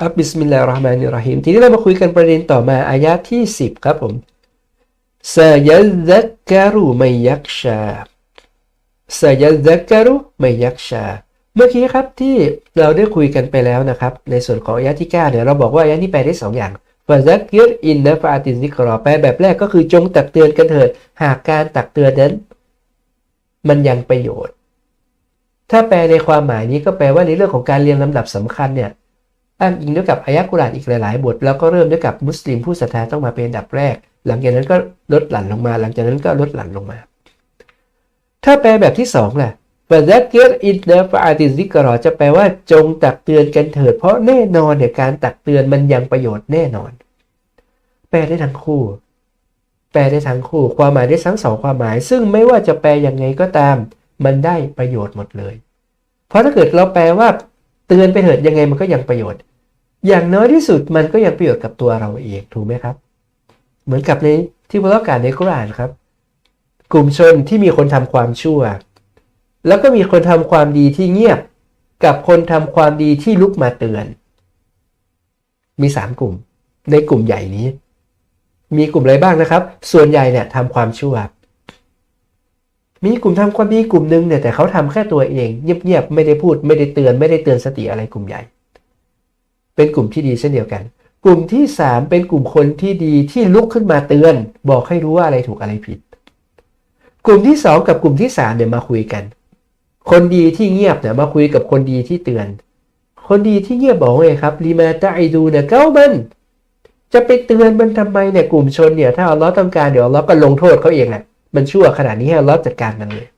ครับบิสมิลลาฮิรเราะห์มานิรเราะฮีมทีนี้เรามาคุยกันประเด็นต่อมาอายะที่ 10 ครับผมซายัซักการุไมยักชาซายัซักการุไมยักชา เมื่อกี้ครับที่เราได้คุยกันไปแล้วนะครับ ในส่วนของอายะที่9เนี่ยเราบอกว่าอายะนี้แปลได้สองอย่างฟาซักยิรอินนะฟาตินซิกรอแปลแบบแรกก็คือจงตักเตือนกันเถิด หากการตักเตือนนั้น มันยังประโยชน์ ถ้าแปลในความหมายนี้ก็แปลว่าในเรื่องของการเรียงลำดับสำคัญเนี่ย อ้างอิงด้วยกับอายะกุรานอีกหลาย ๆ บท แล้วก็เริ่มด้วยกับมุสลิมผู้ศรัทธาต้องมาเป็นอันดับแรก หลังจากนั้นก็ลดหลั่นลงมา หลังจากนั้นก็ลดหลั่นลงมา ถ้าแปลแบบที่สองแหละฟาซักเกตอินเนฟอาติซิกรอจะแปลว่าจงตักเตือนกันเถิด เพราะแน่นอนเนี่ยการตักเตือนมันยังประโยชน์แน่นอน แปลได้ทั้งคู่ แปลได้ทั้งคู่ ความหมายได้ทั้งสองความหมาย ซึ่งไม่ว่าจะแปลยังไงก็ตาม มันได้ประโยชน์หมดเลย เพราะถ้าเกิดเราแปลว่าเตือนไปเถิดยังไงมันก็ยังประโยชน์ อย่างน้อยที่สุดมันก็ยังประโยชน์กับตัวเราเองถูกไหมครับ เหมือนกับในที่พระการในกุรานครับ กลุ่มชนที่มีคนทำความชั่ว แล้วก็มีคนทำความดีที่เงียบกับคนทำความดีที่ลุกมาเตือน มีสามกลุ่ม ในกลุ่มใหญ่นี้ มีกลุ่มอะไรบ้างนะครับ ส่วนใหญ่เนี่ยทำความชั่ว มีกลุ่มทำความดีกลุ่มหนึ่งเนี่ยแต่เขาทำแค่ตัวเอง เงียบๆไม่ได้พูดไม่ได้เตือน ไม่ได้เตือนสติอะไรกลุ่มใหญ่ เป็นกลุ่มที่ดีเช่นเดียวกัน กลุ่มที่สามเป็นกลุ่มคนที่ดีที่ลุกขึ้นมาเตือน บอกให้รู้ว่าอะไรถูกอะไรผิด กลุ่มที่สองกับกลุ่มที่สามเนี่ยมาคุยกัน คนดีที่เงียบเนี่ยมาคุยกับคนดีที่เตือน คนดีที่เงียบบอกไงครับลีมาตาไอดูเนี่ยเก้ามันจะไปเตือนมันทำไมเนี่ยกลุ่มชนเนี่ยถ้าอัลลอฮ์ต้องการเดี๋ยวอัลลอฮ์ก็ลงโทษเขาเองแหละมันชั่วขนาดนี้ให้อัลลอฮ์จัดการมันเลย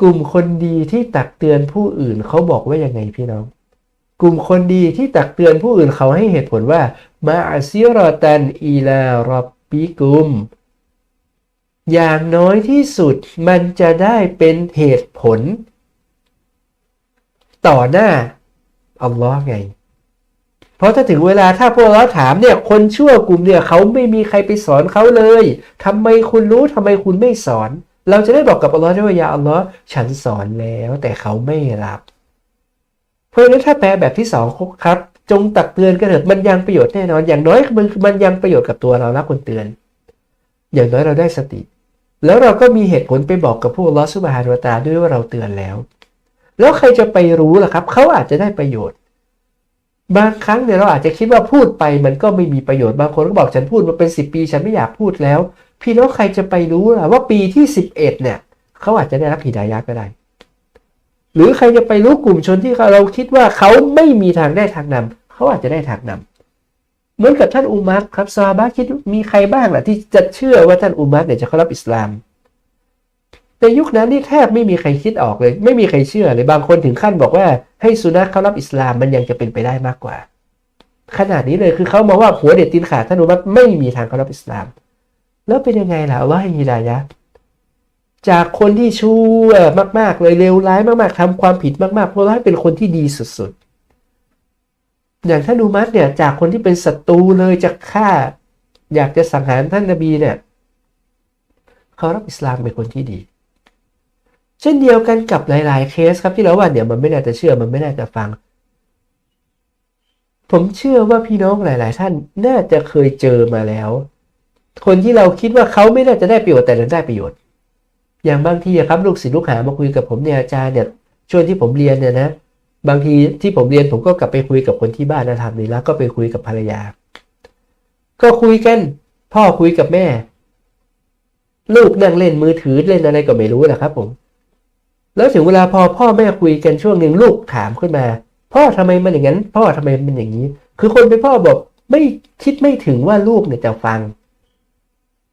กลุ่มคนดีที่ตักเตือนผู้อื่นเขาบอกว่ายังไงพี่น้อง กลุ่มคนดีที่ตักเตือนผู้อื่นเขาให้เหตุผลว่ามาอาซิรอตันอีลารอบปิกุม อย่างน้อยที่สุดมันจะได้เป็นเหตุผล ต่อหน้าอัลลอฮ์ไง เพราะถ้าถึงเวลาถ้าพวกเราถามเนี่ย คนชั่วกลุ่มเนี่ยเขาไม่มีใครไปสอนเขาเลยทำไมคุณรู้ทำไมคุณไม่สอน เราจะได้บอกกับอัลลอฮ์ได้ว่ายาอัลลอฮ์ฉันสอนแล้วแต่เขาไม่รับ ราะฉะนั้นถ้าแปลแบบที่สองครับ จงตักเตือนกันเถิดมันยังประโยชน์แน่นอน อย่างน้อยมันมันยังประโยชน์กับตัวเราและคนเตือน อย่างน้อยเราได้สติ แล้วเราก็มีเหตุผลไปบอกกับผู้ลอสุบฮานุตาด้วยว่าเราเตือนแล้ว แล้วใครจะไปรู้ล่ะครับ เขาอาจจะได้ประโยชน์บางครั้งเนี่ยเราอาจจะคิดว่าพูดไปมันก็ไม่มีประโยชน์บางคนก็บอกฉันพูดมาเป็นสิปีฉันไม่อยากพูดแล้ว พี่น้องใครจะไปรู้ล่ะว่าปีที่สิบเอ็ดเนี่ยเขาอาจจะได้รับหิดายะก็ได้ หรือใครจะไปรู้กลุ่มชนที่เราคิดว่าเขาไม่มีทางได้ทางนำเขาอาจจะได้ทางนำเหมือนกับท่านอุมัรครับซาบะคิดมีใครบ้างล่ะที่จะเชื่อว่าท่านอุมัรเนี่ยจะเข้ารับอิสลามในยุคนั้นนี่แทบไม่มีใครคิดออกเลย ไม่มีใครเชื่อเลยบางคนถึงขั้นบอกว่าให้สุนัขเข้ารับอิสลามมันยังจะเป็นไปได้มากกว่า ขนาดนี้เลยคือเขามองว่าหัวเด็ดตีนขาดท่านอุมัรไม่มีทางเข้ารับอิสลาม แล้วเป็นยังไงล่ะอัลลอฮ์ให้ฮิดายะ จากคนที่ชั่วมาก ๆ เลยเลวร้ายมาก ๆทำความผิดมากๆเพราะว่าเป็นคนที่ดีสุดๆ อย่างท่านอุมัรเนี่ยจากคนที่เป็นศัตรูเลยจะฆ่า อยากจะสังหารท่านนบีเนี่ยเขารับอิสลามเป็นคนที่ดี เช่นเดียวกันกับหลาย ๆ เคสครับที่เราว่าเนี่ยมันไม่น่าจะเชื่อมันไม่น่าจะฟัง ผมเชื่อว่าพี่น้องหลาย ๆ ท่านน่าจะเคยเจอมาแล้ว คนที่เราคิดว่าเขาไม่น่าจะได้ประโยชน์แต่ดันได้ประโยชน์ อย่างบางทีครับลูกศิษย์ลูกหามาคุยกับผมเนี่ยอาจารย์เนี่ยช่วงที่ผมเรียนเนี่ยนะบางทีที่ผมเรียนผมก็กลับไปคุยกับคนที่บ้านนะทำนี่แล้วก็ไปคุยกับภรรยา ก็คุยกันพ่อคุยกับแม่ ลูกนั่งเล่นมือถือเล่นอะไรก็ไม่รู้แหละครับผม แล้วถึงเวลาพอพ่อแม่คุยกันช่วงหนึ่งลูกถามขึ้นมา พ่อทำไมมันอย่างนั้น พ่อทำไมมันอย่างนี้ คือคนเป็นพ่อบอกไม่คิดไม่ถึงว่าลูกเนี่ยจะฟัง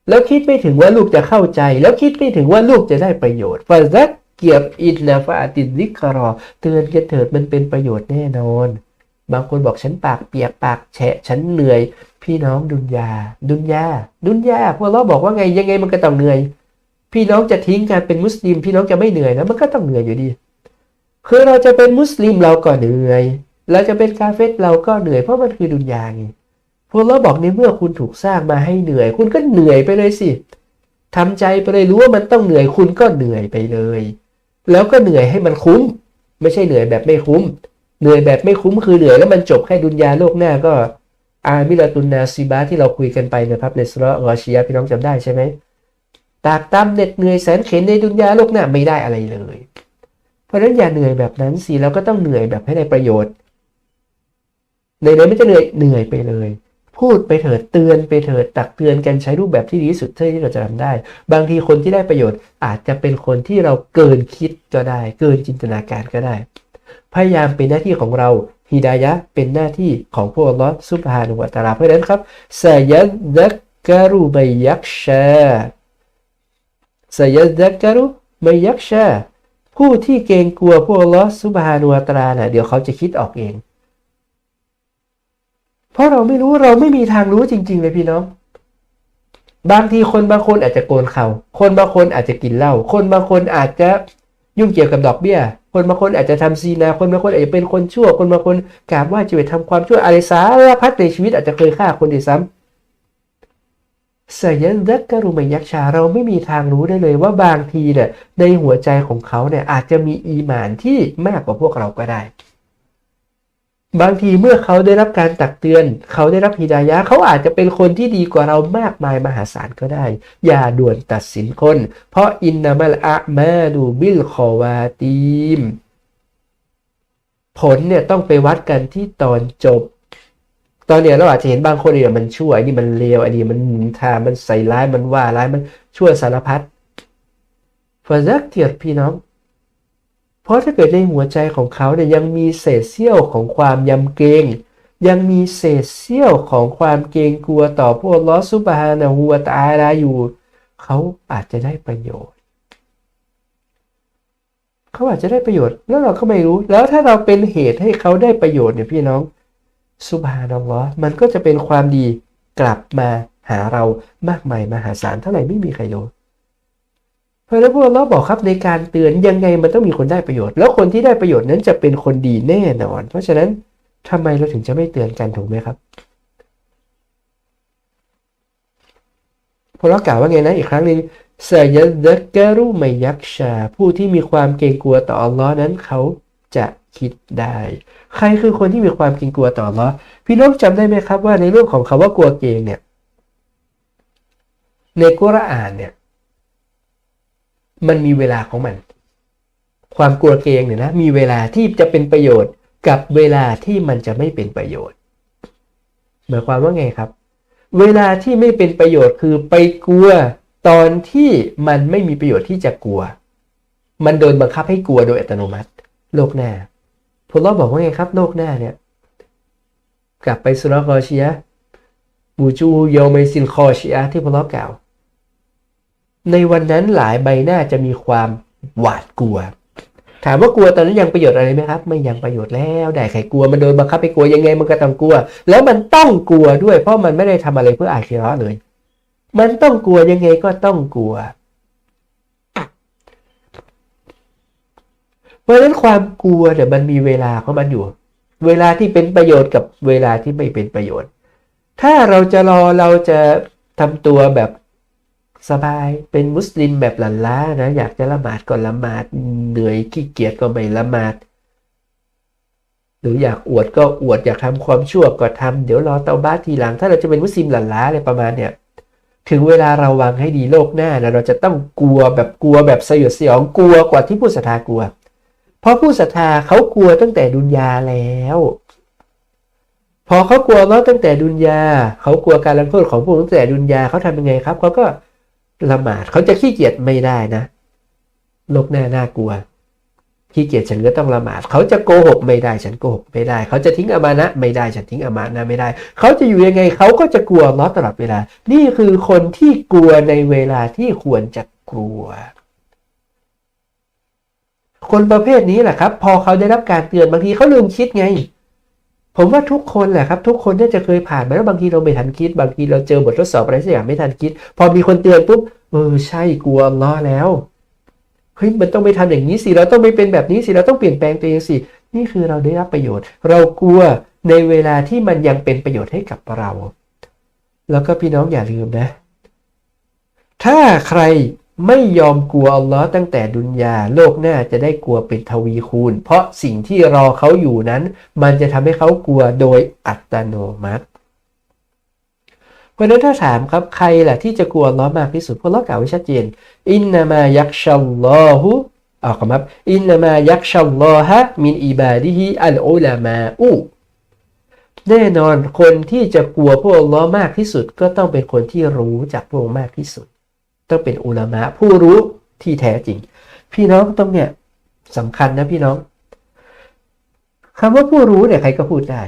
แล้วคิดไม่ถึงว่าลูกจะเข้าใจ แล้วคิดไม่ถึงว่าลูกจะได้ประโยชน์ฟาซักเกียบอินนาฟาติดิคารอ เตือนกันเถิดมันเป็นประโยชน์แน่นอน บางคนบอกฉันปากเปียกปากแฉะฉันเหนื่อย พี่น้องดุนยา ดุนยา ดุนยาพวกเราบอกว่าไงยังไงมันก็ต้องเหนื่อย พี่น้องจะทิ้งการเป็นมุสลิม พี่น้องจะไม่เหนื่อยนะมันก็ต้องเหนื่อยอยู่ดี คือเราจะเป็นมุสลิมเราก็เหนื่อยเราจะเป็นกาเฟตเราก็เหนื่อยเพราะมันคือดุนยาไง พวกเราบอกในเมื่อคุณถูกสร้างมาให้เหนื่อย คุณก็เหนื่อยไปเลยสิทำใจไปเลยรู้ว่ามันต้องเหนื่อยคุณก็เหนื่อยไปเลย แล้วก็เหนื่อยให้มันคุ้ม ไม่ใช่เหนื่อยแบบไม่คุ้ม เหนื่อยแบบไม่คุ้มคือเหนื่อยแล้วมันจบแค่ดุนยาโลกหน้าก็อามิลตุนนาซีบาที่เราคุยกันไปนะครับในสุรอชียพี่น้องจำได้ใช่ไหมตากตำเหน็ดเหนื่อยแสนเข็นในดุนยาโลกหน้าไม่ได้อะไรเลย เพราะฉะนั้นอย่าเหนื่อยแบบนั้นสิเราก็ต้องเหนื่อยแบบให้ได้ประโยชน์ในนั้นไม่จะเหนื่อยเหนื่อยไปเลย พูดไปเถิดเตือนไปเถิดตักเตือนกันใช้รูปแบบที่ดีที่สุดเท่าที่เราจะทำได้ บางทีคนที่ได้ประโยชน์อาจจะเป็นคนที่เราเกินคิดก็ได้ เกินจินตนาการก็ได้ พยายามเป็นหน้าที่ของเราฮิดายะเป็นหน้าที่ของพวกลอฮ์ซุบฮานุวะตาลาเพราะนั้นครับซายัดดักกรุไมยักชาซายัดดักกรุไมยักชาผู้ที่เกรงกลัวพวกลอฮ์ซุบฮานุวะตะอาลาน่ะเดี๋ยวเขาจะคิดออกเอง เพราะเราไม่รู้เราไม่มีทางรู้จริง ๆ เลยพี่น้อง บางทีคนบางคนอาจจะโกนเขาคนบางคนอาจจะกินเหล้าคนบางคนอาจจะยุ่งเกี่ยวกับดอกเบี้ย คนบางคนอาจจะทำซีนา คนบางคนอาจจะเป็นคนชั่ว คนบางคนกราบไหว่าจะไปทำความชั่วอะไรสารพัดในชีวิตอาจจะเคยฆ่าคนดีซ้ำสยันดักกรุมยยักชาเราไม่มีทางรู้ได้เลยว่าบางทีเนี่ยในหัวใจของเขาเนี่ยอาจจะมีอีหมานที่มากกว่าพวกเราก็ได้ บางทีเมื่อเขาได้รับการตักเตือน เขาได้รับฮิดายะเขาอาจจะเป็นคนที่ดีกว่าเรามากมายมหาศาลก็ได้ อย่าด่วนตัดสินคน เพราะอินนามัลอะมาดูบิลคอวาตีม ผลเนี่ยต้องไปวัดกันที่ตอนจบ ตอนเนี้ยเราอาจจะเห็นบางคนเนี่ยมันชั่วไอ้นี่มันเลวไอ้นี่มันนินทามันใส่ร้ายมันว่าร้ายมันชั่วสารพัดฟาซักเกียรพี่น้อง เพราะถ้าเกิดในหัวใจของเขาเนี่ยยังมีเศษเสี้ยวของความยำเกรงยังมีเศษเสี้ยวของความเกรงกลัวต่อพวกลอสุบฮานะฮูวตะอาลาอยู่ เขาอาจจะได้ประโยชน์ เขาอาจจะได้ประโยชน์ แล้วเราก็ไม่รู้ แล้วถ้าเราเป็นเหตุให้เขาได้ประโยชน์เนี่ยพี่น้องสุบฮานัลลอฮ์มันก็จะเป็นความดีกลับมาหาเรามากมายมหาศาลเท่าไหร่ไม่มีใครรู้ พราะนั้นพวกเราบอกครับในการเตือนยังไงมันต้องมีคนได้ประโยชน์ แล้วคนที่ได้ประโยชน์นั้นจะเป็นคนดีแน่นอน เพราะฉะนั้นทำไมเราถึงจะไม่เตือนกันถูกไหมครับพวกเรากล่าวว่าไงนะอีกครั้งหนึ่งเสยดักกรุไมยักชา ผู้ที่มีความเกรงกลัวต่ออัลลอฮ์นั้นเขาจะคิดได้ ใครคือคนที่มีความเกรงกลัวต่ออัลลอฮ์พี่น้องจำได้ไหมครับว่าในเรื่องของคาว่ากลัวเกรงเนี่ยในกุรอานเนี่ย มันมีเวลาของมัน ความกลัวเกรงเนี่ยนะมีเวลาที่จะเป็นประโยชน์กับเวลาที่มันจะไม่เป็นประโยชน์ หมายความว่าไงครับ เวลาที่ไม่เป็นประโยชน์คือไปกลัวตอนที่มันไม่มีประโยชน์ที่จะกลัว มันโดนบังคับให้กลัวโดยอัตโนมัติ โลกหน้าพลเราบอกว่าไงครับ โลกหน้าเนี่ย กลับไปสุรกอชียบูจูโยเมซินคอเชียที่พลเรากล่าว ในวันนั้นหลายใบหน้าจะมีความหวาดกลัว ถามว่ากลัวตอนนั้นยังประโยชน์อะไรไหมครับ ไม่ยังประโยชน์แล้วได้ใครกลัวมันโดนบังคับไปกลัวยังไงมันก็ต้องกลัว แล้วมันต้องกลัวด้วย เพราะมันไม่ได้ทำอะไรเพื่ออาคีเราะห์เลย มันต้องกลัวยังไงก็ต้องกลัวเพราะฉะนั้นความกลัวเนี่ยมันมีเวลาของมันอยู่ เวลาที่เป็นประโยชน์กับเวลาที่ไม่เป็นประโยชน์ ถ้าเราจะรอเราจะทำตัวแบบ สบายเป็นมุสลิมแบบหลันล้านะอยากจะละหมาดก็ละหมาดเหนื่อยขี้เกียจก็ไม่ละหมาด หรืออยากอวดก็อวดอยากทำความชั่วก็ทำเดี๋ยวรอเตาบ้าทีหลัง ถ้าเราจะเป็นมุสลิมหลันล้าอะไรประมาณเนี่ยถึงเวลาเราวางให้ดีโลกหน้านะเราจะต้องกลัวแบบกลัวแบบสยดสยองกลัวกว่าที่ผู้ศรัทธากลัว เพราะผู้ศรัทธาเขากลัวตั้งแต่ดุนยาแล้ว พอเขากลัวเราตั้งแต่ดุนยาเขากลัวการลงโทษของพวกตั้งแต่ดุนยาเขาทำยังไงครับเขาก็ ละหมาดเขาจะขี้เกียจไม่ได้นะโลกหน้าน่ากลัวขี้เกียจฉันก็ต้องละหมาดเขาจะโกหกไม่ได้ฉันโกหกไม่ได้ เขาจะทิ้งอามานะไม่ได้ฉันทิ้งอามานะไม่ได้ เขาจะอยู่ยังไงเขาก็จะกลัวล้อตลอดเวลา นี่คือคนที่กลัวในเวลาที่ควรจะกลัว คนประเภทนี้แหละครับ พอเขาได้รับการเตือนบางทีเขาลืมคิดไง ผมว่าทุกคนแหละครับ ทุกคนน่าจะเคยผ่านมาแล้วบางทีเราไม่ทันคิด บางทีเราเจอบททดสอบอะไรสักอย่างไม่ทันคิด พอมีคนเตือนปุ๊บเออใช่กลัวล้อแล้วเฮ้ยมันต้องไปทำอย่างนี้สิเราต้องไม่เป็นแบบนี้สิเราต้องเปลี่ยนแปลงตัวเองสินี่คือเราได้รับประโยชน์ เรากลัวในเวลาที่มันยังเป็นประโยชน์ให้กับเรา แล้วก็พี่น้องอย่าลืมนะ ถ้าใคร ไม่ยอมกลัวอัลลอฮ์ตั้งแต่ดุนยาโลกหน้าจะได้กลัวเป็นทวีคูณ เพราะสิ่งที่รอเขาอยู่นั้น มันจะทำให้เขากลัวโดยอัตโนมัติเพราะนั้นถ้าถามครับใครแหละที่จะกลัวอัลลอฮ์มากที่สุดเพราะอัลลอฮ์กล่าวไว้ชัดเจนอินนามายักชัลลอฮุอ่าครับอินนามายักชัลลอฮะมินอิบาดิฮิอัลอุลามาอูแน่นอนคนที่จะกลัวพวกอัลลอฮ์มากที่สุดก็ต้องเป็นคนที่รู้จักพระองค์มากที่สุด ต้องเป็นอุลามะผู้รู้ที่แท้จริง พี่น้องต้องเนี่ยสำคัญนะพี่น้องคำว่าผู้รู้เนี่ยใครก็พูดได้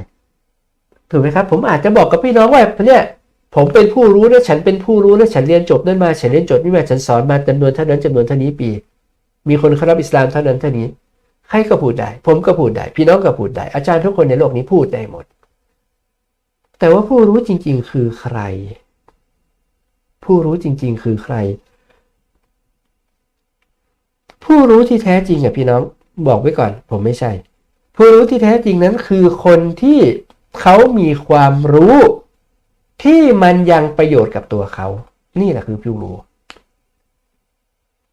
ถูกไหมครับ ผมอาจจะบอกกับพี่น้องว่าเนี่ยผมเป็นผู้รู้นะฉันเป็นผู้รู้นะฉันเรียนจบนั่นมา ฉันเรียนจบนี่มาฉันสอนมาจำนวนเท่านั้นจำนวนเท่านี้ปี มีคนเข้ารับอิสลามเท่านั้นเท่านี้ใครก็พูดได้ ผมก็พูดได้ พี่น้องก็พูดได้ อาจารย์ทุกคนในโลกนี้พูดได้หมด แต่ว่าผู้รู้จริง ๆ คือใคร ผู้รู้จริง ๆ คือใคร ผู้รู้ที่แท้จริงอะพี่น้องบอกไว้ก่อน ผมไม่ใช่ ผู้รู้ที่แท้จริงนั้นคือคนที่เขามีความรู้ที่มันยังประโยชน์กับตัวเขา นี่แหละคือผู้รู้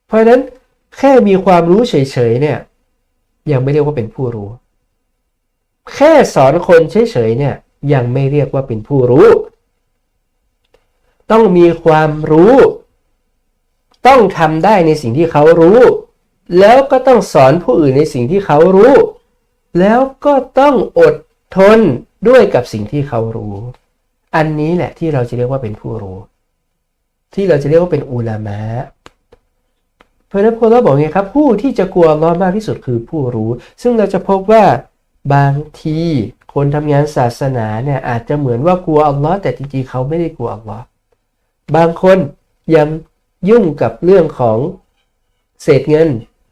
เพราะฉะนั้นแค่มีความรู้เฉยๆเนี่ย ยังไม่เรียกว่าเป็นผู้รู้ แค่สอนคนเฉยๆเนี่ย ยังไม่เรียกว่าเป็นผู้รู้ ต้องมีความรู้ ต้องทำได้ในสิ่งที่เขารู้ แล้วก็ต้องสอนผู้อื่นในสิ่งที่เขารู้ แล้วก็ต้องอดทนด้วยกับสิ่งที่เขารู้ อันนี้แหละที่เราจะเรียกว่าเป็นผู้รู้ ที่เราจะเรียกว่าเป็นอุลามะเพราะนั้นพอเราบอกไงครับ ผู้ที่จะกลัวอัลลอฮ์มากที่สุดคือผู้รู้ ซึ่งเราจะพบว่าบางทีคนทำงานศาสนาเนี่ยอาจจะเหมือนว่ากลัวอัลลอฮ์แต่จริงๆเขาไม่ได้กลัวอัลลอฮ์ บางคนยังยุ่งกับเรื่องของเศษเงิน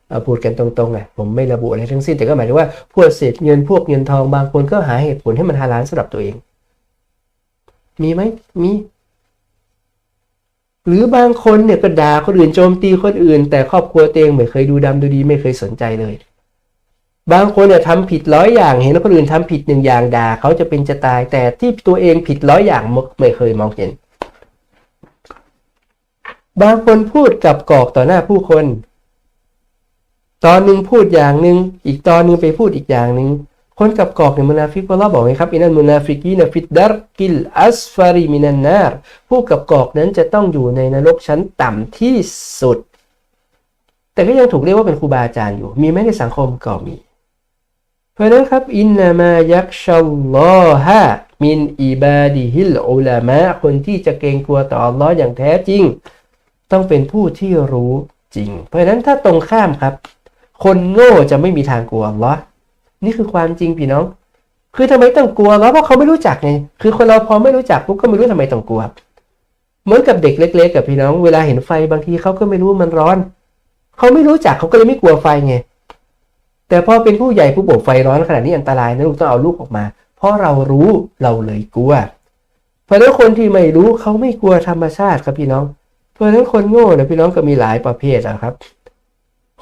เอาพูดกันตรงๆอะผมไม่ระบุอะไรทั้งสิ้นแต่ก็หมายถึงว่าพวกเศษเงินพวกเงินทองบางคนก็หาเหตุผลให้มันฮาลาลสำหรับตัวเอง มีไหมมี หรือบางคนเนี่ยก็ด่าคนอื่นโจมตีคนอื่น แต่ครอบครัวตัวเองไม่เคยดูดำดูดีไม่เคยสนใจเลย บางคนเนี่ยทำผิดร้อยอย่างเห็นคนอื่นทำผิดหนึ่งอย่างด่าเขาจะเป็นจะตายแต่ที่ตัวเองผิดร้อยอย่างไม่เคยมองเห็น บางคนพูดกับกอกต่อหน้าผู้คน ตอนหนึ่งพูดอย่างหนึ่งอีกตอนหนึ่งไปพูดอีกอย่างหนึ่งคนกับกอกเนี่ยมุนาฟิกอัลลอฮ์บอกไงครับอินันมุนาฟิกีนฟิดดารกิลอัสฟารีมินันนาร์ผู้กับกอกนั้นจะต้องอยู่ในนรกชั้นต่ำที่สุด แต่ก็ยังถูกเรียกว่าเป็นครูบาอาจารย์อยู่ มีไหมในสังคมก็มี เพราะนั้นครับอินนามายักชัลลอฮะมินอิบาดิฮิลอุลามะคนที่จะเกรงกลัวต่ออัลลอฮ์อย่างแท้จริง ต้องเป็นผู้ที่รู้จริง เพราะฉะนั้นถ้าตรงข้ามครับ คนโง่จะไม่มีทางกลัวอัลลอนี่คือความจริงพี่น้อง คือทำไมต้องกลัวแล้วเพราะเขาไม่รู้จักไงคือคนเราพอไม่รู้จักปุ๊บก็ไม่รู้ทำไมต้องกลัว เหมือนกับเด็กเล็ก ๆ กับพี่น้อง เวลาเห็นไฟบางทีเขาก็ไม่รู้มันร้อน เขาไม่รู้จักเขาก็เลยไม่กลัวไฟไงแต่พอเป็นผู้ใหญ่ผู้บอกไฟร้อนขนาดนี้อันตรายนะลูกต้องเอาลูกออกมา เพราะเรารู้เราเลยกลัว เพราะฉะนั้นคนที่ไม่รู้เขาไม่กลัวธรรมชาติครับพี่น้อง เพราะฉะนั้นคนโง่เนี่ยพี่น้องก็มีหลายประเภทนะครับ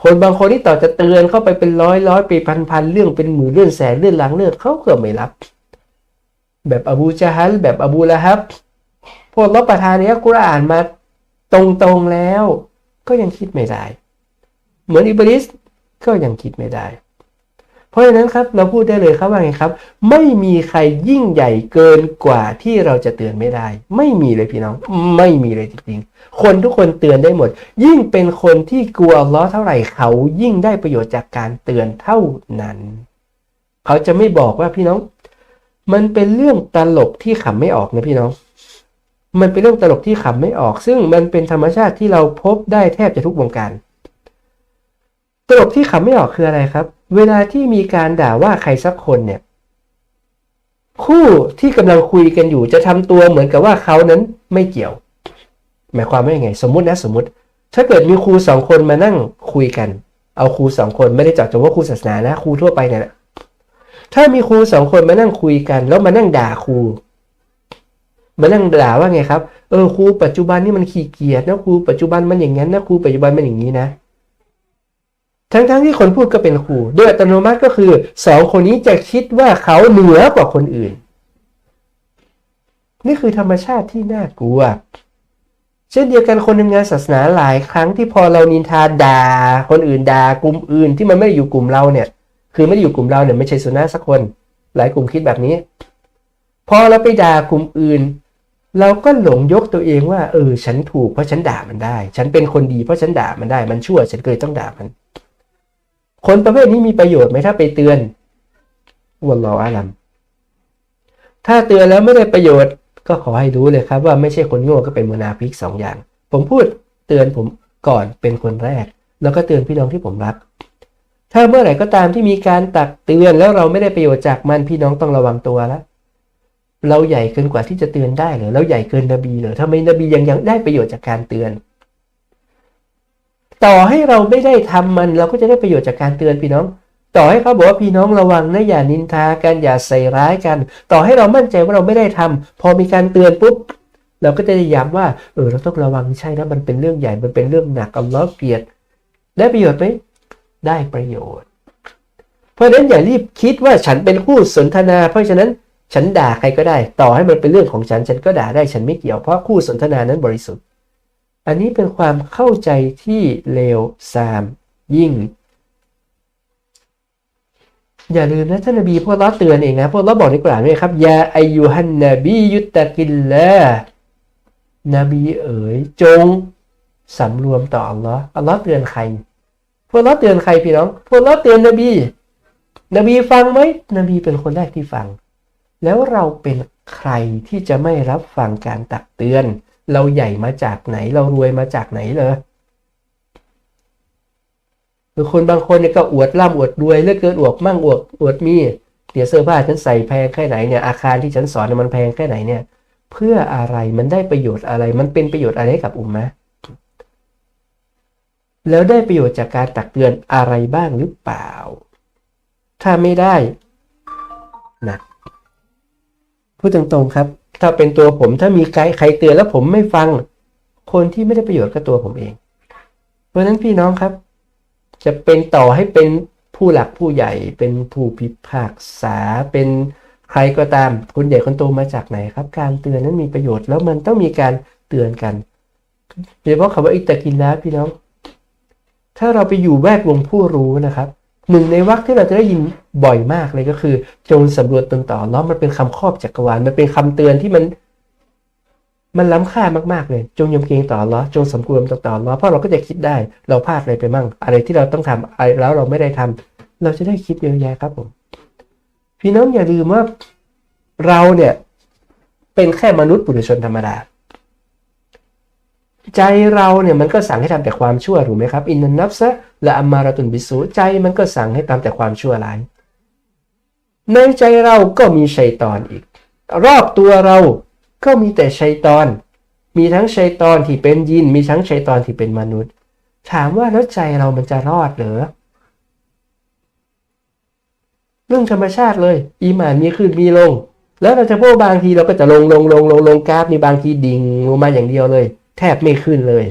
คนบางคนที่ต่อจะเตือนเข้าไปเป็นร้อยร้อยปีพันพันเรื่องเป็นหมื่นเรื่องแสนเรื่องล้างเรื่องเขาก็ไม่รับ แบบอบูจาฮัลแบบอบูละฮับพวกรับประทานเนี้ยกุรอานมาตรงๆแล้ว ก็ยังคิดไม่ได้ เหมือนอิบลิสก็ยังคิดไม่ได้ ราะฉะนั้นครับเราพูดได้เลยครับว่าไงครับ ไม่มีใครยิ่งใหญ่เกินกว่าที่เราจะเตือนไม่ได้ ไม่มีเลยพี่น้อง ไม่มีเลยจริงๆ คนทุกคนเตือนได้หมด ยิ่งเป็นคนที่กลัวล้อเท่าไหร่เขายิ่งได้ประโยชน์จากการเตือนเท่านั้น เขาจะไม่บอกว่าพี่น้อง มันเป็นเรื่องตลกที่ขำไม่ออกนะพี่น้อง มันเป็นเรื่องตลกที่ขำไม่ออก ซึ่งมันเป็นธรรมชาติที่เราพบได้แทบจะทุกวงการตลกที่ขำไม่ออกคืออะไรครับ เวลาที่มีการด่าว่าใครสักคนเนี่ย คู่ที่กำลังคุยกันอยู่จะทำตัวเหมือนกับว่าเขานั้นไม่เกี่ยว หมายความว่ายังไง สมมุตินะสมมติ ถ้าเกิดมีครูสองคนมานั่งคุยกัน เอาครูสองคนไม่ได้จาะจงว่าครูศาสนานะครูทั่วไปเนี่ยแหละถ้ามีครูสองคนมานั่งคุยกัน แล้วมานั่งด่าครูมานั่งด่าว่าไงครับ เออครูปัจจุบันนี่มันขี้เกียจนะครูปัจจุบันมันอย่างนั้นนะครูปัจจุบันมันอย่างนี้นะ ทั้งๆทที่คนพูดก็เป็นครูโดยอัตโนมัติก็คือสองคนนี้จะคิดว่าเขาเหนือกว่าคนอื่น นี่คือธรรมชาติที่น่ากลัว เช่นเดียวกันคนทำงานศาสนาหลายครั้งที่พอเรานินทาด่า คนอื่นด่ากลุ่มอื่นที่มันไม่ได้อยู่กลุ่มเราเนี่ย คือไม่ได้อยู่กลุ่มเราเนี่ยไม่ใช่สุนัขสักคน หลายกลุ่มคิดแบบนี้ พอเราไปด่ากลุ่มอื่น เราก็หลงยกตัวเองว่า เออ ฉันถูกเพราะฉันด่ามันได้ ฉันเป็นคนดีเพราะฉันด่ามันได้ มันชั่วฉันเลยต้องด่ามัน คนประเภทนี้มีประโยชน์ไหมถ้าไปเตือนวัลลออาลัมถ้าเตือนแล้วไม่ได้ประโยชน์ ก็ขอให้รู้เลยครับว่าไม่ใช่คนโง่ก็เป็นมุนาฟิกสองอย่าง ผมพูดเตือนผมก่อนเป็นคนแรก แล้วก็เตือนพี่น้องที่ผมรัก ถ้าเมื่อไหร่ก็ตามที่มีการตักเตือนแล้วเราไม่ได้ประโยชน์จากมันพี่น้องต้องระวังตัวแล้วเราใหญ่เกินกว่าที่จะเตือนได้เลยเราใหญ่เกินนบีเลยทำไมนบียังยังได้ประโยชน์จากการเตือน ต่อให้เราไม่ได้ทำมัน เราก็จะได้ประโยชน์จากการเตือนพี่น้อง ต่อให้เขาบอกว่าพี่น้องระวังนะอย่านินทากันอย่าใส่ร้ายกัน ต่อให้เรามั่นใจว่าเราไม่ได้ทำพอมีการเตือนปุ๊บเราก็จะได้ย้ำว่าเออเราต้องระวังใช่นะมันเป็นเรื่องใหญ่มันเป็นเรื่องหนักอัลลอเกลียดได้ประโยชน์ไหมได้ประโยชน์ เพราะฉะนั้นอย่ารีบคิดว่าฉันเป็นคู่สนทนา เพราะฉะนั้นฉันด่าใครก็ได้ ต่อให้มันเป็นเรื่องของฉันฉันก็ด่าได้ฉันไม่เกี่ยวเพราะคู่สนทนานั้นบริสุทธิ์ อันนี้เป็นความเข้าใจที่เลวทรามยิ่ง อย่าลืมนะท่านนบีพวกเราเตือนเองนะพวกเราบอกในกลาด้วยครับยาอายุฮันนบียุตตะกินละนบีเอ๋ยจงสำรวมต่ออัลลอฮ์อัลลอฮ์เตือนใคร พวกเราเตือนใครพี่น้อง พวกเราเตือนนบี นบีฟังไหมนบีเป็นคนแรกที่ฟัง แล้วเราเป็นใครที่จะไม่รับฟังการตักเตือน เราใหญ่มาจากไหน เรารวยมาจากไหนเลยหรือคนบางคนเนี่ยก็อวดร่ำอวดรวยเลือกเกินอวดมั่งอวดอวดมีเดี๋ยวเสื้อผ้าฉันใส่แพงแค่ไหนเนี่ยอาคารที่ฉันสอนมันแพงแค่ไหนเนี่ย เพื่ออะไรมันได้ประโยชน์อะไร มันเป็นประโยชน์อะไรให้กับอุมมะแล้วได้ประโยชน์จากการตักเตือนอะไรบ้างหรือเปล่า ถ้าไม่ได้นักพูดตรงๆครับ ถ้าเป็นตัวผมถ้ามีใครใครเตือนแล้วผมไม่ฟัง คนที่ไม่ได้ประโยชน์ก็ตัวผมเอง เพราะฉะนั้นพี่น้องครับ จะเป็นต่อให้เป็นผู้หลักผู้ใหญ่เป็นผู้พิพากษาเป็นใครก็ตามคนใหญ่คนโตมาจากไหนครับ การเตือนนั้นมีประโยชน์แล้วมันต้องมีการเตือนกันโดยเฉพาะคำว่าอิตากินแล้วพี่น้อง ถ้าเราไปอยู่แวดวงผู้รู้นะครับ หนึ่งในวรรคที่เราจะได้ยินบ่อยมากเลยก็คือ จงสำรวจตนต่อล้วมันเป็นคำครอบจักรวาลมันเป็นคำเตือนที่มัน มันล้ำค่ามากๆเลย จงยำเกรงต่อล้อจงสำรวมต่อต่อล้อเพราะเราก็จะคิดได้ เราพลาดอะไรไปมั่ง อะไรที่เราต้องทำอะไรแล้วเราไม่ได้ทำเราจะได้คิดเยอะแยะครับผมพี่น้องอย่าลืมว่าเราเนี่ยเป็นแค่มนุษย์ปุถุชนธรรมดา ใจเราเนี่ยมันก็สั่งให้ทำแต่ความชั่วถูกไหมครับอินนับซะละอัมมาราตุนบิสูใจมันก็สั่งให้ทำแต่ความชั่วร้าย ในใจเราก็มีชัยตอนอีก รอบตัวเราก็มีแต่ชัยตอน มีทั้งชัยตอนที่เป็นยิน มีทั้งชัยตอนที่เป็นมนุษย์ ถามว่าแล้วใจเรามันจะรอดเหรอเรื่องธรรมชาติเลย อีหมานมีขึ้นมีลง แล้วเราจะพวกบางทีเราก็จะลงลงลงลงลงกราฟมีบางทีดิ่งลงมาอย่างเดียวเลย แทบไม่ขึ้นเลย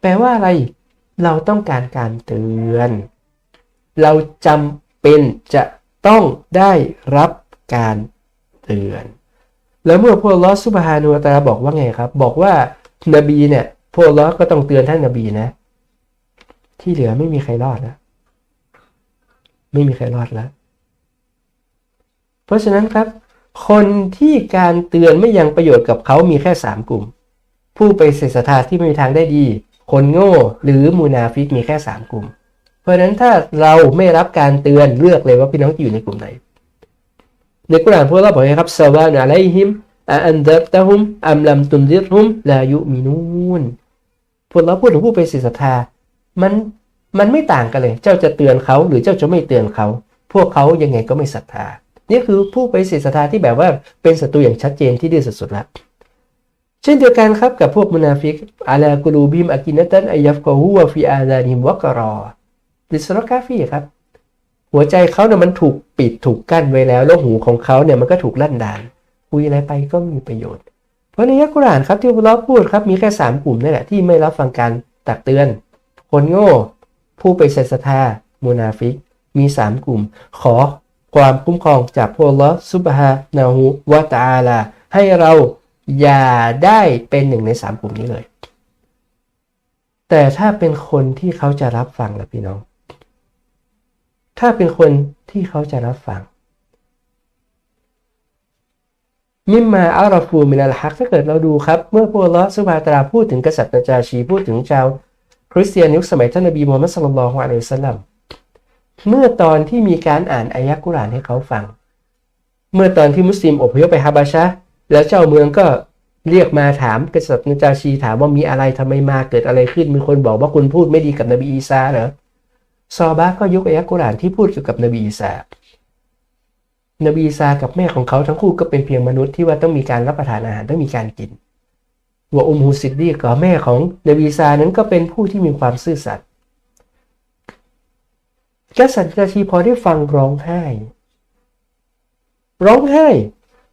แปลว่าอะไร เราต้องการการเตือน เราจำเป็นจะต้องได้รับการเตือน แล้วเมื่อพวกลอสุบฮานุตาบอกว่าไงครับ บอกว่านบีเนี่ยพวกลอก็ต้องเตือนท่านนบีนะ ที่เหลือไม่มีใครรอดนะไม่มีใครรอดแล้ว เพราะฉะนั้นครับ คนที่การเตือนไม่ยังประโยชน์กับเขามีแค่ 3 กลุ่ม ผู้ไปเสศรัทธาที่ไม่มีทางได้ดี คนโง่หรือมูนาฟิกมีแค่ 3 กลุ่ม เพราะฉะนั้นถ้าเราไม่รับการเตือนเลือกเลยว่าพี่น้องอยู่ในกลุ่มไหนในกุรานพวกเราบอกนะครับสวานะไลฮิมอันดับตะฮุมอัมลัมตุนดิรฮุมลายุมินูนพวกเราพูดถึงผู้ไปเสศรัทธามันมันไม่ต่างกันเลย เจ้าจะเตือนเขาหรือเจ้าจะไม่เตือนเขา พวกเขายังไงก็ไม่ศรัทธา นี่คือผู้ไปเสียศรัทธาที่แบบว่าเป็นศัตรูอย่างชัดเจนที่ดีสุดๆแล้วเช่นเดียวกันครับกับพวกมุนาฟิกอาลากูลูบิมอากินตันอายัฟกอฮูวฟิอาลานิมวกรอดิสรกาฟีครับ หัวใจเขาเนี่ยมันถูกปิดถูกกั้นไว้แล้ว แล้วหูของเขาเนี่ยมันก็ถูกลั่นดานคุยอะไรไปก็มีประโยชน์ เพราะในยักกุรานครับที่เราพูดครับมีแค่สามกลุ่มนี่แหละที่ไม่รับฟังการตักเตือน คนโง่ ผู้ไปเสียศรัทธามุนาฟิกมีสามกลุ่ม ขอ ความคุ้มครองจากพวกลอสุบฮานาหูวะตาลา ให้เราอย่าได้เป็นหนึ่งในสามกลุ่มนี้เลย แต่ถ้าเป็นคนที่เขาจะรับฟังล่ะพี่น้อง ถ้าเป็นคนที่เขาจะรับฟัง มิมมาอัลรฟูมินัลฮักถ้าเกิดเราดูครับ เมื่อพวกลอสุบฮาตาพูดถึงกษัตริย์นาจาชีพูดถึงชาวคริสเตียนยุคสมัยท่านนบีมูฮัมมัดสุลลัลลอฮุอะลัยฮิวะสัลลัม เมื่อตอนที่มีการอ่านอายะกุรานให้เขาฟัง เมื่อตอนที่มุสลิมอพยพไปฮาบาชะแล้วเจ้าเมืองก็เรียกมาถามกษัตริย์นาจาชีถามว่ามีอะไรทำไมมาเกิดอะไรขึ้นมีคนบอกว่าคุณพูดไม่ดีกับนบีอีสาเหรอซอบาก็ยกอายะกุรานที่พูดเกี่ยวกับนบีอีสานบีอีสากับแม่ของเขาทั้งคู่ก็เป็นเพียงมนุษย์ที่ว่าต้องมีการรับประทานอาหารต้องมีการกินว่าอุมฮุสิดดีกับแม่ของนบีอีสานั้นก็เป็นผู้ที่มีความซื่อสัตย์ กษัตริย์นาชีพอได้ฟังร้องไห้ ร้องไห้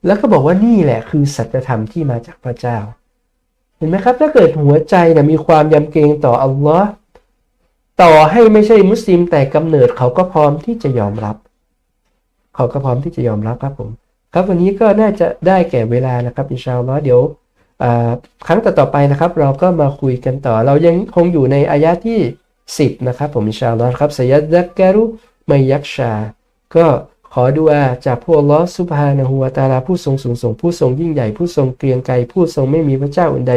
แล้วก็บอกว่านี่แหละคือสัจธรรมที่มาจากพระเจ้า เห็นไหมครับ ถ้าเกิดหัวใจนะมีความยำเกรงต่ออัลลอฮ์ต่อให้ไม่ใช่มุสลิมแต่กำเนิดเขาก็พร้อมที่จะยอมรับ เขาก็พร้อมที่จะยอมรับครับผม ครับวันนี้ก็น่าจะได้แก่เวลานะครับอินชาอัลลอฮ์เดี๋ยวครั้งต่อๆไปนะครับ เราก็มาคุยกันต่อ เรายังคงอยู่ในอายะที่ 10 นะครับผมอินชาอัลลอฮ์ครับสยัดดักการุไมยักชา ก็ขอดูอาจากพวกลอสุภานะฮัวตาลาผู้ทรงสูงส่งผู้ทรงยิ่งใหญ่ผู้ทรงเกรียงไกรผู้ทรงไม่มีพระเจ้าอื่นใด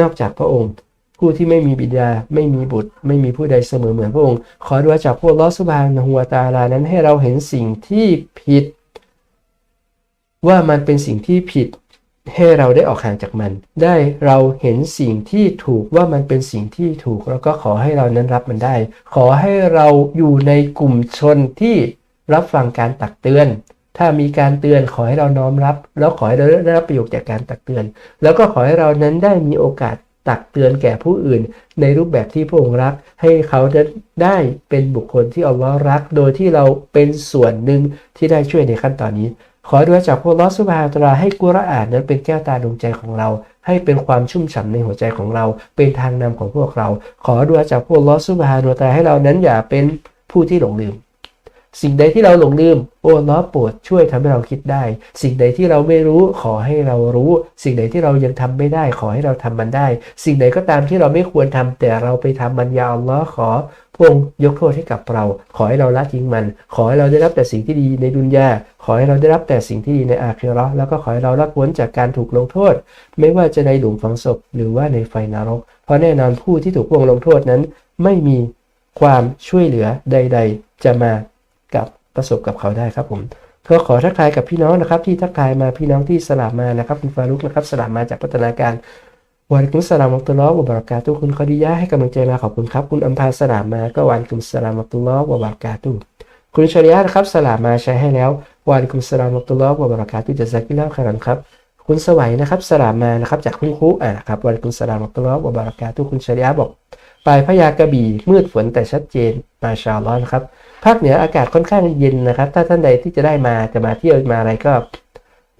นอกจากพระองค์ ผู้ที่ไม่มีบิดาไม่มีบุตร ไม่มีผู้ใดเสมอเหมือนพระองค์ ขอดูอาจากพวกลอสุภานะฮัวตาลานั้นให้เราเห็นสิ่งที่ผิด ว่ามันเป็นสิ่งที่ผิด ให้เราได้ออกห่างจากมัน ได้เราเห็นสิ่งที่ถูกว่ามันเป็นสิ่งที่ถูก แล้วก็ขอให้เรานั้นรับมันได้ ขอให้เราอยู่ในกลุ่มชนที่รับฟังการตักเตือน ถ้ามีการเตือนขอให้เราน้อมรับ แล้วขอให้เราได้รับประโยชน์จากการตักเตือน แล้วก็ขอให้เรานั้นได้มีโอกาสตักเตือนแก่ผู้อื่น ในรูปแบบที่พระองค์รัก ให้เขาได้เป็นบุคคลที่อัลลอฮ์รัก โดยที่เราเป็นส่วนหนึ่งที่ได้ช่วยในขั้นตอนนี้ ขอด้วยจากพระลอสุบฮาตราให้กุรอานนั้นเป็นแก้วตาดวงใจของเรา ให้เป็นความชุ่มฉ่าในหัวใจของเรา เป็นทางนำของพวกเรา ขอด้วยจากพระลอสุบฮาตราให้เรานั้นอย่าเป็นผู้ที่หลงลืม สิ่งใดที่เราหลงลืม โอ้ล้อโปรดช่วยทำให้เราคิดได้ สิ่งใดที่เราไม่รู้ขอให้เรารู้ สิ่งใดที่เรายังทำไม่ได้ ขอให้เราทำมันได้ สิ่งใดก็ตามที่เราไม่ควรทำแต่เราไปทำมันยาอัลลอขอพระองค์ยกโทษให้กับเรา ขอให้เราละทิ้งมัน ขอให้เราได้รับแต่สิ่งที่ดีในดุนยาขอให้เราได้รับแต่สิ่งที่ดีในอาคิเราะห์แล้วก็ขอให้เราละพ้นจากการถูกลงโทษ ไม่ว่าจะในหลุมฝังศพหรือว่าในไฟนรก เพราะแน่นอนผู้ที่ถูกพระองค์ลงโทษนั้น ไม่มีความช่วยเหลือใด ๆ จะมา ประสบกับเขาได้ครับผมก็ขอทักทายกับพี่น้องนะครับที่ทักทายมาพี่น้องที่สลามมานะครับคุณฟารุกนะครับสลามมาจากพัฒนาการวาลิกุมสลามอัตุลลอฮ์วะบารักาตุคุณคอดียะให้กำลังใจมาขอบคุณครับ คุณอัมพาสลามมาก็วาลิกุมสลามอัตุลลอฮ์วะบารักาตุคุณชริยะนะครับสลามมาใช้ให้แล้ววาลิกุมสลามอัตุลลอฮ์วะบารักาตุจะซักิลลาขรันครับ คุณสวัยนะครับสลามมานะครับจากคุณครูอ่าครับวาลิกุมสลามอัตุลลอฮ์วะบารักาตุคุณชริยะบอกปลายพยากระบี่มืดฝนแต่ชัดเจนมาชาลอนครับ ภาคเหนืออากาศค่อนข้างเย็นนะครับ ถ้าท่านใดที่จะได้มาจะมาเที่ยวมาอะไรก็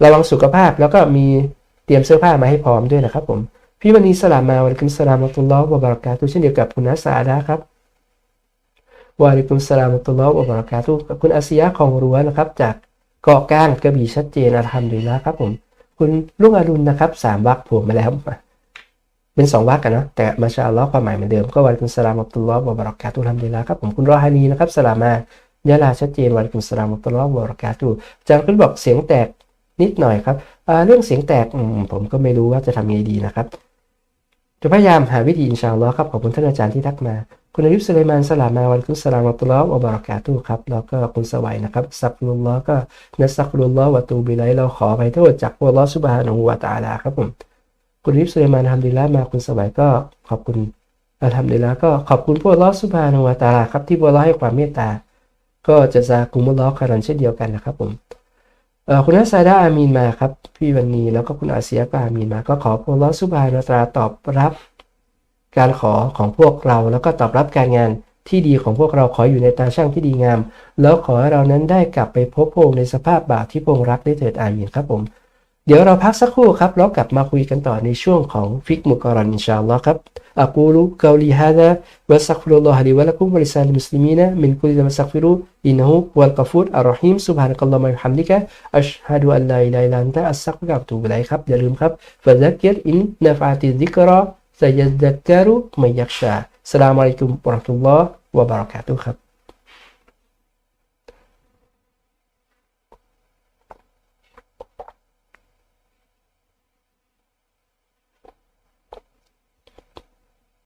ระวังสุขภาพแล้วก็มีเตรียมเสื้อผ้ามาให้พร้อมด้วยนะครับผมพี่มณีสลามมาวันกุมสลามอัตุลลอฮ์วะบารักาตุเช่นเดียวกับคุณนัสอาดาครับวาลิกุมสลามอัตุลลอฮ์วะบารักาตุคุณอาเซียของรั้วนะครับ จากเกาะกลางกระบี่ชัดเจนอัลฮัมดุลิลละครับผม คุณลุงอรุณนะครับสามวักผมมาแล้ว เป็นสองวักกันนะแต่มาชาอัลลอฮ์ความหมายเหมือนเดิมก็วาลิกุมสลามอัตุลลอฮ์วะบารักาตุลฮัมดุลิลละครับผมคุณรอฮานีนะครับสลามายะลาชัดเจนวาลิกุมสลามอัตุลลอฮ์วะบารักาตุอาจารย์ก็บอกเสียงแตกนิดหน่อยครับเรื่องเสียงแตกผมก็ไม่รู้ว่าจะทำยังไงดีนะครับจะพยายามหาวิธีอินชาอัลลอฮ์ครับขอบคุณท่านอาจารย์ที่ทักมา คุณอายุสุเลมานสลามาวันคุณสลามอัตุลลอฮ์วบารักาตุครับแล้วก็คุณสวัยนะครับสักฟุลลอฮ์ก็นัสักฟุลลอฮ์วะตูบิไลเราขอไปโทษจากอัลลอฮ์สุบฮานะฮูวะตะอาลาครับผม คุณอายุสุเลมานทำดีแล้วมาคุณสวัยก็ขอบคุณทำดีแล้วก็ขอบคุณพวกลอสุบฮานวตาครับที่พวกเราให้ความเมตตา ก็จะซากุมุลลอคารันเช่นเดียวกันนะครับผมคุณนัสไซดาอามีนมาครับพี่วันนี้แล้วก็คุณอาเซียก็อามีนมา ก็ขอพระลอสุบานตราตอบรับการขอของพวกเราแล้วก็ตอบรับการงานที่ดีของพวกเราขออยู่ในตาช่างที่ดีงาม แล้วขอให้เรานั้นได้กลับไปพบพงในสภาพบาปที่พงรักได้เถิดอามีนครับผม เดี๋ยวเราพักสักครู่ครับแล้วกลับมาคุยกันต่อในช่วงของฟิกมุกรันอินชาอัลลอฮ์ครับอักูลุกาลีฮะดะวะสักฟิรุลลอฮะลิวะลักุมวะลิซาลิมุสลิมีนะมินคุลิซะมัสักฟิรุอินฮูวัลกัฟูรอัรเราะฮีมซุบฮานะกัลลอฮุมะบิฮัมดิกะอัชฮะดุอัลลาอิลาฮะอิลลัลอันตะอัสตักฟิรุกะตูบุอิลัยครับอย่าลืมครับฟะซักกิรอินนะฟะติซิกราซะยัซซักกะรุมัยยักชาสลามอะลัยกุมวะเราะห์มะตุลลอฮ์วะบะเราะกาตุฮ์ครับ